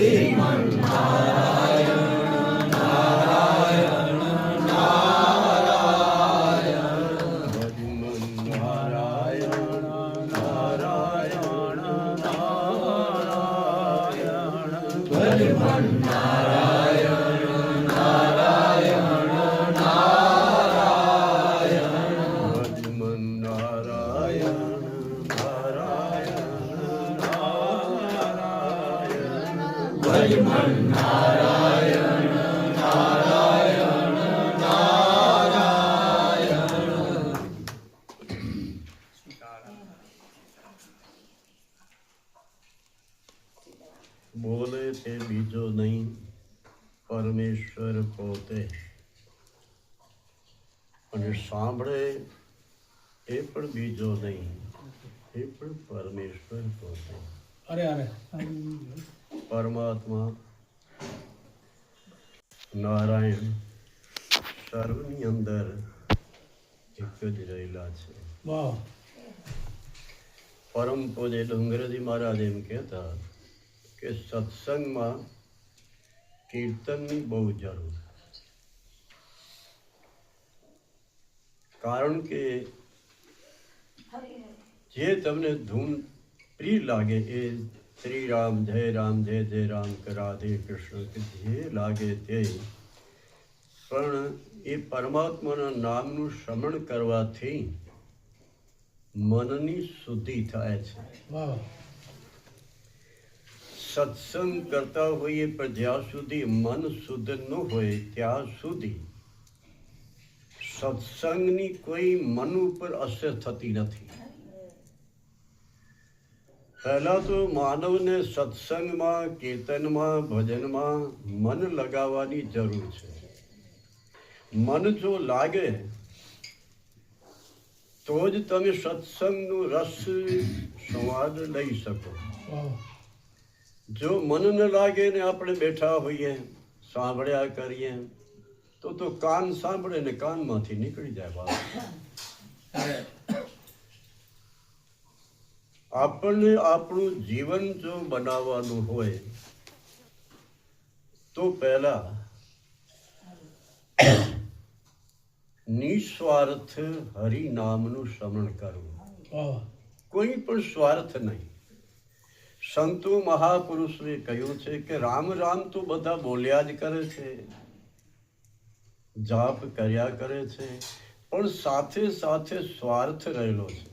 નારાયણ બોલે તે બીજો નહીં, પરમેશ્વર પોતે. અને સાંભળે એ પણ બીજો નહીં, એ પણ પરમેશ્વર પોતે. અરે અરે. પરમાત્મા. નારાયણ સર્વની અંદર એક જ રહેલા છે. પરમ પૂજ્ય ડુંગરજી મહારાજ એમ કહેતા કે સત્સંગમાં કીર્તનની બહુ જરૂર કારણ કે જે તમને ધૂન પ્રિય લાગે એ શ્રી રામ જય રામ જય જય રામ રાધે કૃષ્ણ જે લાગે તે. પણ એ પરમાત્માના નામનું શ્રમણ કરવાથી મનની શુદ્ધિ થાય છે. સત્સંગ કરતા હોઈએ પણ જ્યાં સુધી મન શુદ્ધ ન હોય ત્યાં સુધી સત્સંગની કોઈ મન ઉપર અસર થતી નથી. પહેલા તો માનવને સત્સંગમાં કીર્તનમાં ભજનમાં મન લગાવવાની જરૂર છે. મન જો લાગે તો જ તમે સત્સંગનું રસ સંવાદ લઈ શકો. જો મન ન લાગે ને આપણે બેઠા હોઈએ સાંભળ્યા કરીએ તો તો કાન સાંભળે ને કાનમાંથી નીકળી જાય વાત. આપણને આપણું જીવન જો બનાવવાનું હોય તો પહેલા નિસ્વાર્થ હરિ નામનું શ્રવણ કરવું. કોઈ પણ સ્વાર્થ નહીં. સંતો મહાપુરુષે કહ્યું છે કે રામ રામ તો બધા બોલ્યા જ કરે છે જાપ કર્યા કરે છે પણ સાથે સાથે સ્વાર્થ રહેલો છે.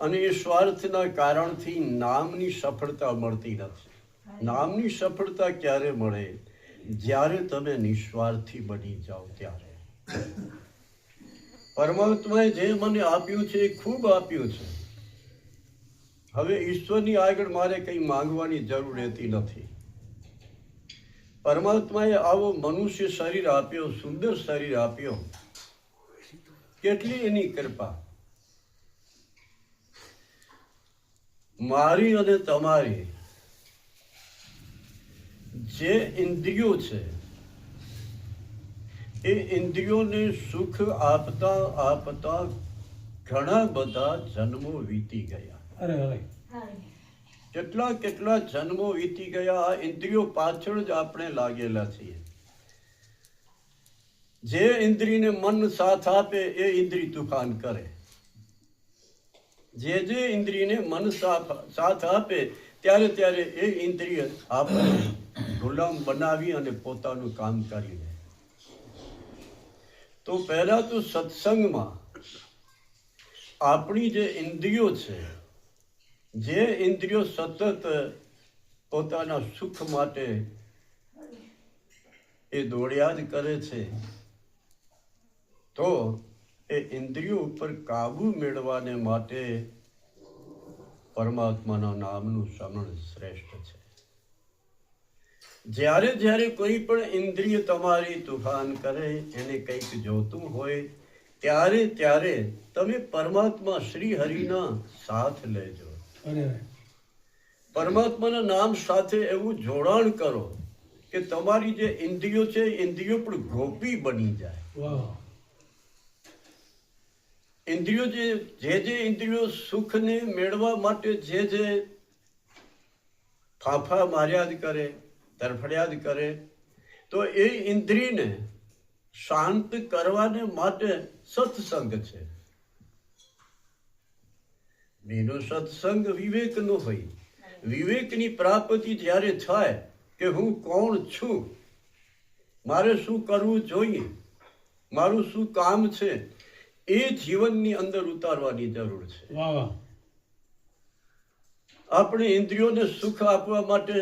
અને એ સ્વાર્થના કારણથી નામની સફળતા મળતી નથી. નામની સફળતા ક્યારે મળે? જ્યારે તમે નિસ્વાર્થી બની જાઓ ત્યારે. પરમાત્માએ જે મને આપ્યું છે એ ખૂબ આપ્યું છે. હવે ઈશ્વરની આગળ મારે કંઈ માંગવાની જરૂર રહેતી નથી. પરમાત્માએ આવો મનુષ્ય શરીર આપ્યો સુંદર શરીર આપ્યો. કેટલી એની કૃપા. મારી અને તમારી. જે ઇન્દ્રિયો છે એ ઇન્દ્રિયોને સુખ આપતા આપતા ઘણા બધા જન્મો વીતી ગયા. અરે અરે કેટલા કેટલા જન્મો વીતી ગયા આ ઇન્દ્રિયો પાછળ જ આપણે લાગેલા છીએ. જે ઇન્દ્રિયને મન સાથ આપે એ ઇન્દ્રિય તુફાન કરે. જે જે ઇન્દ્રિયને મન સાથ સાથ આપે, ત્યારે ત્યારે એ ઇન્દ્રિય આપણે ગુલામ બનાવી અને પોતાનું કામ કરી લે. તો પહેલા તો સત્સંગમાં આપણી જે ઇન્દ્રિયો છે, જે ઇન્દ્રિયો સતત પોતાના સુખ માટે એ દોડ્યા જ કરે છે, તો એ ઇન્દ્રિયો ઉપર કાબુ મેળવવાને માટે પરમાત્માના નામનું શ્રવણ શ્રેષ્ઠ છે. જ્યારે જ્યારે કોઈ પણ ઇન્દ્રિય તમારી તુફાન કરે એને કંઈક જોતું હોય ત્યારે ત્યારે તમે પરમાત્મા શ્રી હરિના સાથ લેજો. પરમાત્માના નામ સાથે એવું જોડાણ કરો કે તમારી જે ઇન્દ્રિયો છે ઇન્દ્રિયો પણ ગોપી બની જાય. ઇન્દ્રિયો જે જે જે ઇન્દ્રિયો સુખને મેળવવા માટે જે જે ફાફા માર્યા જ કરે તરફડ્યા કરે, તો એ ઇન્દ્રિયને શાંત કરવાને માટે સત્સંગ છે. એનો સત્સંગ વિવેકનો હોય. વિવેકની પ્રાપ્તિ જ્યારે થાય કે હું કોણ છું, મારે શું કરવું જોઈએ, મારું શું કામ છે એ જીવનની અંદર ઉતારવાની જરૂર છે. આપણે ઇન્દ્રિયોને સુખ આપવા માટે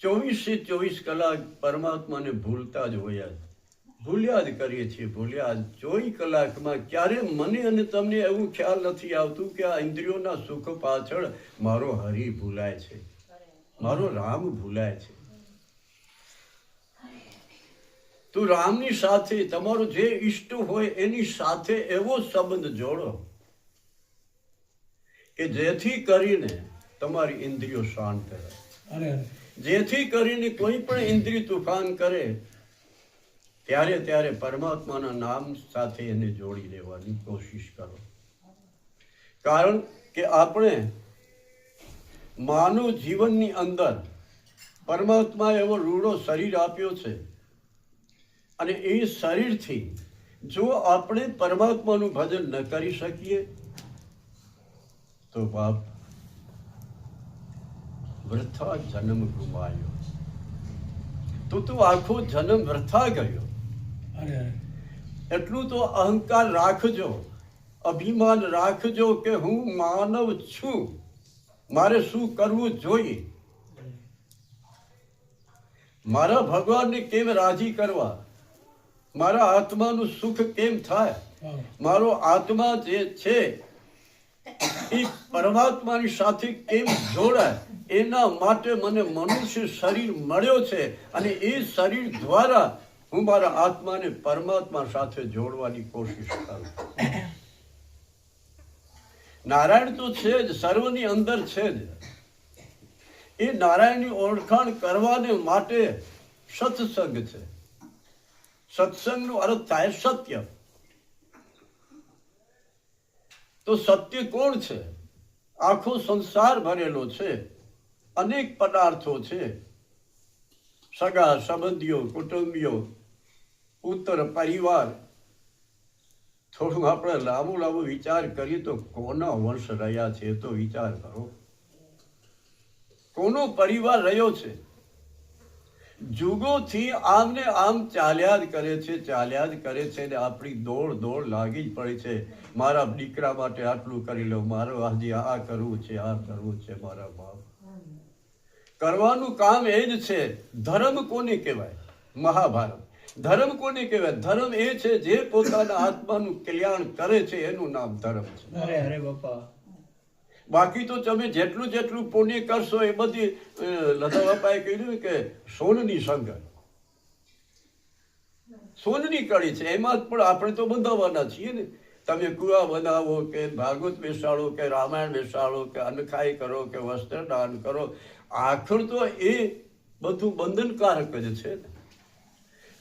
ચોવીસે ચોવીસ કલાક પરમાત્માને ભૂલતા જ હોયા ભૂલ્યા જ કરીએ છીએ ભૂલ્યા જ. ચોવીસ કલાકમાં ક્યારે મને અને તમને એવું ખ્યાલ નથી આવતું કે આ ઇન્દ્રિયોના સુખ પાછળ મારો હરિ ભૂલાય છે. મારો રામ ભૂલાય છે. તો રામની સાથે તમારો જે ઈષ્ટ હોય એની સાથે એવો સંબંધ જોડો કે જેથી કરીને તમારી ઇન્દ્રિયો શાંત રહે. જેથી કરીને કોઈ પણ ઇન્દ્રિય તુફાન કરે ત્યારે ત્યારે પરમાત્માના નામ સાથે એને જોડી લેવાની કોશિશ કરો. કારણ કે આપણે માનવ જીવનની અંદર પરમાત્મા એવો રૂડો શરીર આપ્યો છે અને એ શરીરથી જો આપણે પરમાત્માનું ભજન ન કરી શકીએ તો બાપ વૃથા જન્મ ગુમાયો. તો તું આખો જન્મ વૃથા ગયો. એટલું તો અહંકાર રાખજો અભિમાન રાખજો કે હું માનવ છું. મારે શું કરવું જોઈએ? મારા ભગવાનને કેમ રાજી કરવા? મારા આત્માનું સુખ કેમ થાય. મારો આત્મા જે છે એ પરમાત્માની સાથે કેમ જોડાય? એના માટે મને મનુષ્ય શરીર મળ્યો છે અને એ શરીર દ્વારા હું મારા આત્માને પરમાત્મા સાથે જોડવાની કોશિશ કરું નારાયણ તો છે જ સર્વની અંદર છે જ. એ નારાયણની ઓળખાણ કરવાને માટે સત્સંગ છે. સત્સંગનો અર્થ થાય સત્ય. તો સત્ય કોણ છે? આખો સંસાર ભરેલો છે. અનેક પદાર્થો છે. સગા, સંબંધીઓ, કુટુંબીઓ, પુત્ર, પરિવાર. થોડું આપણે લાંબુ લાંબુ વિચાર કરીએ તો કોના વંશ રહ્યા છે તો વિચાર કરો. કોનો પરિવાર રહ્યો છે? જુગોથી આમ આમ ચાલ્યા જ કરે છે ચાલ્યા જ કરે છે ને આપણી દોડ દોડ લાગી જ પડે છે. મારા દીકરા માટે આટલું કરી લો, મારો હજી આ કરવું છે, આ કરવું છે, મારા બાપ. કરવાનું કામ એ જ છે. ધર્મ કોને કહેવાય? મહાભારત. ધર્મ કોને કહેવાય? ધર્મ એ છે જે પોતાના આત્માનું કલ્યાણ કરે છે, એનું નામ ધર્મ છે. અરે અરે બાપા. બાકી તો તમે જેટલું જેટલું પુણ્ય કરશો એ બધી અ, લતા બાપાએ કહ્યું કે સોનની સંગત. સોનની કડી છે એમાં પણ આપણે તો બંધાવાના છીએ ને. તમે કુવા બનાવો કે ભાગવત બેસાડો કે રામાયણ બેસાડો કે અનખાઈ કરો કે વસ્ત્રદાન કરો આખર તો એ બધું બંધનકારક જ છે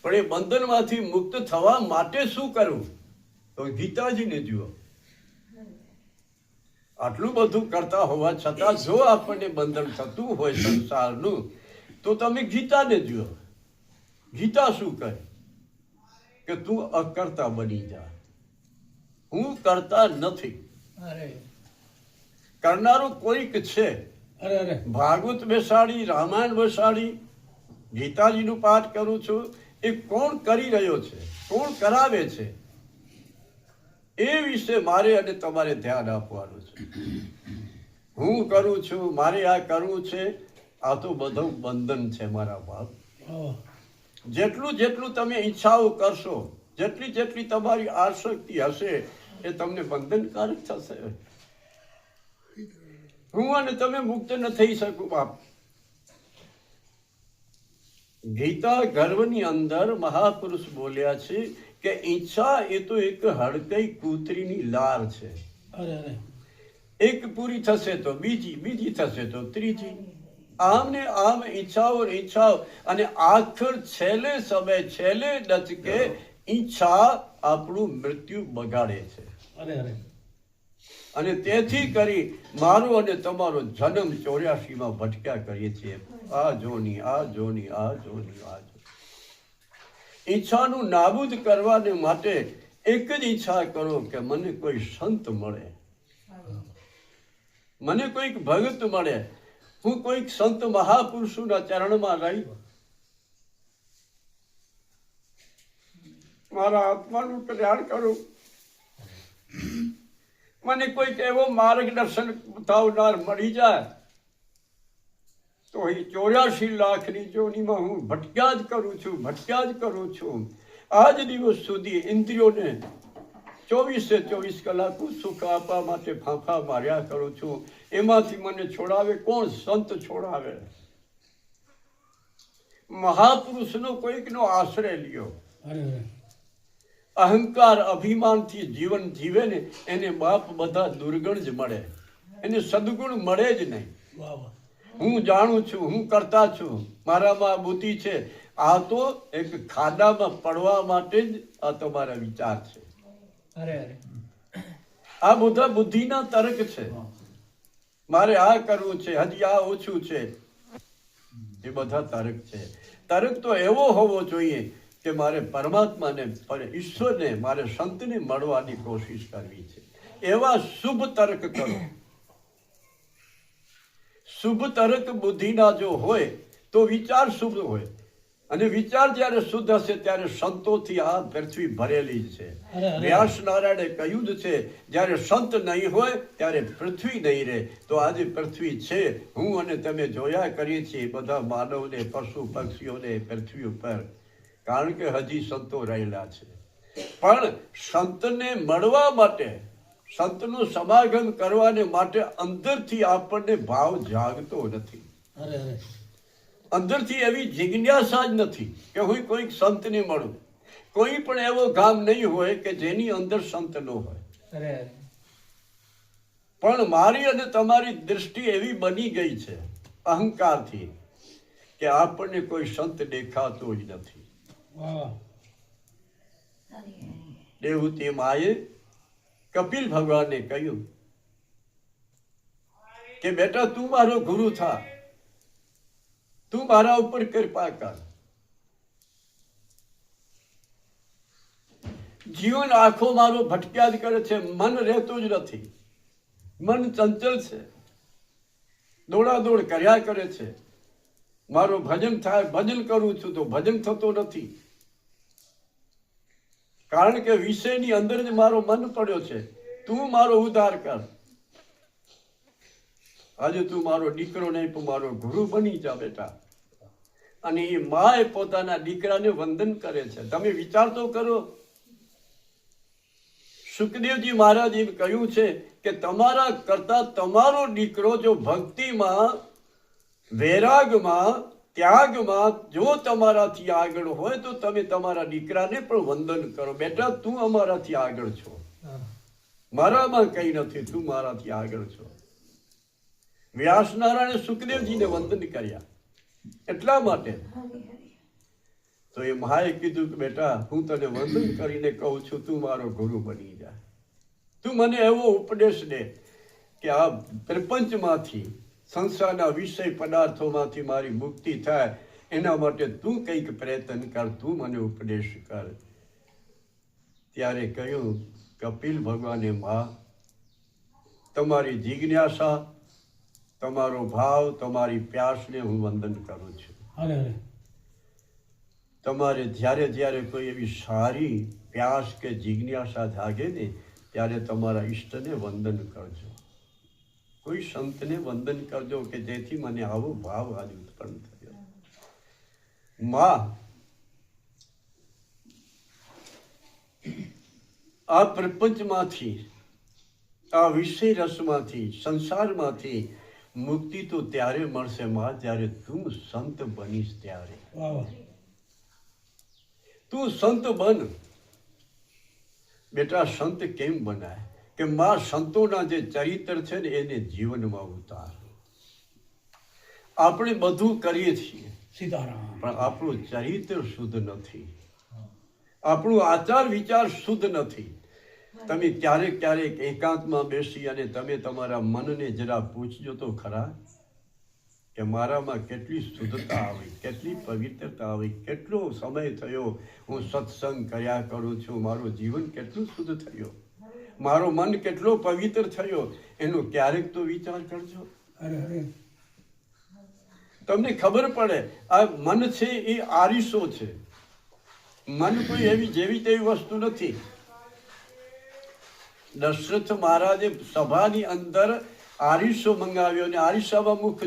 પણ એ બંધનમાંથી મુક્ત થવા માટે શું કરવું? તો ગીતાજીને જુઓ. આટલું બધું કરતા હોવા છતાં જો આપણને બંધન થતું હોય સંસારનું તો તમે ગીતાને જુઓ. ગીતા શું કહે? કે તું અકર્તા બની જા. હું કરતા નથી. અરે. કરનારો કોઈક છે. અરે અરે. ભાગવત બેસાડી રામાયણ બેસાડી ગીતાજીનું પાઠ કરું છું. એ કોણ કરી રહ્યો છે? કોણ કરાવે છે? એ વિશે મારે અને તમારે ધ્યાન આપવાનું છે. હું કરું છું મારે આ કરવું છે આ તો બધું બંધન છે મારા બાપ. જેટલું જેટલું તમે ઈચ્છાઓ કરશો જેટલી જેટલી તમારી આશક્તિ હશે એ તમને બંધનકારક થશે. હું અને તમે મુક્ત ન થઈ શકું બાપ. ગીતા ગર્વની અંદર મહાપુરુષ બોલ્યા છે કે ઈચ્છા એ તો એક હડકઈ કૂતરીની લાર છે. અરે અરે. એક પૂરી થશે તો બીજી બીજી થશે તો ત્રીજી. આમ ને આમ ઈચ્છાઓ ઈચ્છાઓ. અને આખર છેલ્લે સમય છેલ્લે ડચકે ઈચ્છા આપણું મૃત્યુ બગાડે છે. અરે અરે. અને તેથી કરી મારો અને તમારો જન્મ ચોર્યાસીમાં ભટક્યા કરીએ છીએ. આ જોની આ જોની આ જોની આ જોની. ઈચ્છાનું નાબૂદ કરવાને માટે એક જ ઈચ્છા કરો કે મને કોઈ સંત મળે. મને કોઈક ભગત મળે. હું કોઈક સંત મહાપુરુષોના ચરણમાં રહી. મારા આત્માનું કલ્યાણ કરું. મને કોઈક એવો માર્ગદર્શન બતાવનાર મળી જાય. તો એ ચોર્યાસી લાખની જોનીમાં હું ભટક્યા જ કરું છું ભટક્યા જ કરું છું. આજ દિવસ સુધી ઇન્દ્રિયોને ચોવીસે ચોવીસ કલાકો સુખ આપવા માટે ફાંફા માર્યા કરું છું. એમાંથી મને છોડાવે કોણ? સંત છોડાવે. મહાપુરુષનો કોઈકનો આશ્રય લ્યો. અહંકાર અભિમાનથી જીવન જીવે ને એને બાપ બધા દુર્ગણ જ મળે. એને સદગુણ મળે જ નહીં. હું જાણું છું હું કરતા છું મારામાં બુદ્ધિ છે. આ તો એક ખાડામાં પડવા માટે જ આ તો મારા વિચાર છે. અરે અરે. આ બધા બુદ્ધિના તર્ક છે. મારે આ કરવું છે હજી આ ઓછું છે. એ બધા તર્ક છે. તર્ક તો એવો હોવો જોઈએ કે મારે પરમાત્માને પર- ઈશ્વરને મારે સંતને મળવાની કોશિશ કરવી છે. એવા શુભ તર્ક કરો. શુભ તરત બુદ્ધિના જો હોય તો વિચાર શુભ હોય. અને વિચાર જ્યારે શુદ્ધ હશે ત્યારે સંતોથી આ પૃથ્વી ભરેલી છે. વ્યાસ નારાયણે કહ્યું જ છે જ્યારે સંત નહીં હોય ત્યારે પૃથ્વી નહીં રહે. તો આજે પૃથ્વી છે. હું અને તમે જોયા કરીએ છીએ બધા માનવને પશુ પક્ષીઓને પૃથ્વી ઉપર. કારણ કે હજી સંતો રહેલા છે. પણ સંતને મળવા માટે સંતનું સમાગમ કરવાને માટે અંદરથી આપણને ભાવ જાગતો નથી. અંદરથી એવી જિજ્ઞાસા જ નથી કે હું કોઈક સંતને મળું. કોઈ પણ એવો ગામ નહીં હોય કે જેની અંદર સંત ન હોય. પણ મારી અને તમારી દૃષ્ટિ એવી બની ગઈ છે અહંકારથી કે આપણને કોઈ સંત દેખાતો જ નથી. દેવું તે માએ કપિલ ભગવાને કહ્યું કે બેટા તું મારો ગુરુ થા. તું મારા ઉપર કૃપા કર. જીવન આખો મારો ભટક્યા જ કરે છે, મન રહેતું જ નથી. મન ચંચલ છે. દોડાદોડ કર્યા કરે છે. મારું ભજન થાય, ભજન કરું છું તો ભજન થતો નથી. કારણ કે વિષયની અંદર જ મારો મન પડ્યો છે. તું મારો ઉદ્ધાર કર. આજે તું મારો દીકરો નહીં પણ મારો ગુરુ બની જા બેટા. અને એ માએ પોતાના દીકરાને વંદન કરે છે. તમે વિચાર તો કરો. સુખદેવજી મહારાજ એમ કહ્યું છે કે તમારા કરતા તમારો દીકરો જો ભક્તિમાં, વૈરાગમાં ત્યાગમાં જો તમારાથી આગળ હોય તો તમે તમારા દીકરાને પણ વંદન કરો. બેટા તું અમારાથી આગળ છો. મારામાં કઈ નથી તું મારાથી આગળ છો. વ્યાસ નારાયણે સુખદેવજીને વંદન કર્યા. એટલા માટે. તો એ મહાએ કીધું કે બેટા હું તને વંદન કરીને કહું છું તું મારો ગુરુ બની જા. તું મને એવો ઉપદેશ દે કે આ પ્રપંચમાંથી સંસારના વિષય પદાર્થોમાંથી મારી મુક્તિ થાય એના માટે તું કંઈક પ્રયત્ન કર તું મને ઉપદેશ કર. ત્યારે કહ્યું કપિલ ભગવાને માં તમારી જિજ્ઞાસા તમારો ભાવ તમારી પ્યાસને હું વંદન કરું છું. તમારે જ્યારે જ્યારે કોઈ એવી સારી પ્યાસ કે જિજ્ઞાસા જાગે ને ત્યારે તમારા ઈષ્ટને વંદન કરજો. કોઈ સંતને વંદન કરજો કે જેથી મને આવો ભાવ આજ ઉત્પન્ન થયો. માં આ પ્રપંચમાંથી આ વિષય રસમાંથી સંસારમાંથી મુક્તિ તો ત્યારે મળશે માં જ્યારે તું સંત બનીશ ત્યારે. તું સંત બન. બેટા સંત કેમ બનાય કે મા સંતોના જે ચરિત્ર છે ને એને જીવનમાં ઉતાર. આપણે બધું કરીએ છીએ સીતારામ. પણ આપણું ચરિત્ર શુદ્ધ નથી. આપણું આચાર વિચાર શુદ્ધ નથી. તમે ક્યારેક ક્યારેક એકાંતમાં બેસી અને તમે તમારા મનને જરા પૂછજો તો ખરા કે મારામાં કેટલી શુદ્ધતા આવી કેટલી પવિત્રતા આવી કેટલો સમય થયો હું સત્સંગ કર્યા કરું છું મારું જીવન કેટલું શુદ્ધ થયો. મારો મન કેટલો પવિત્ર થયો એનો ક્યારેક તો વિચાર કરજો. તમને ખબર પડે આ મન છે એ આરીસો છે. મન કોઈ એવી જેવી તેવી વસ્તુ નથી. દશરથ મહારાજે સભાની અંદર આરીસો મંગાવ્યો અને આરીસામાં મુખ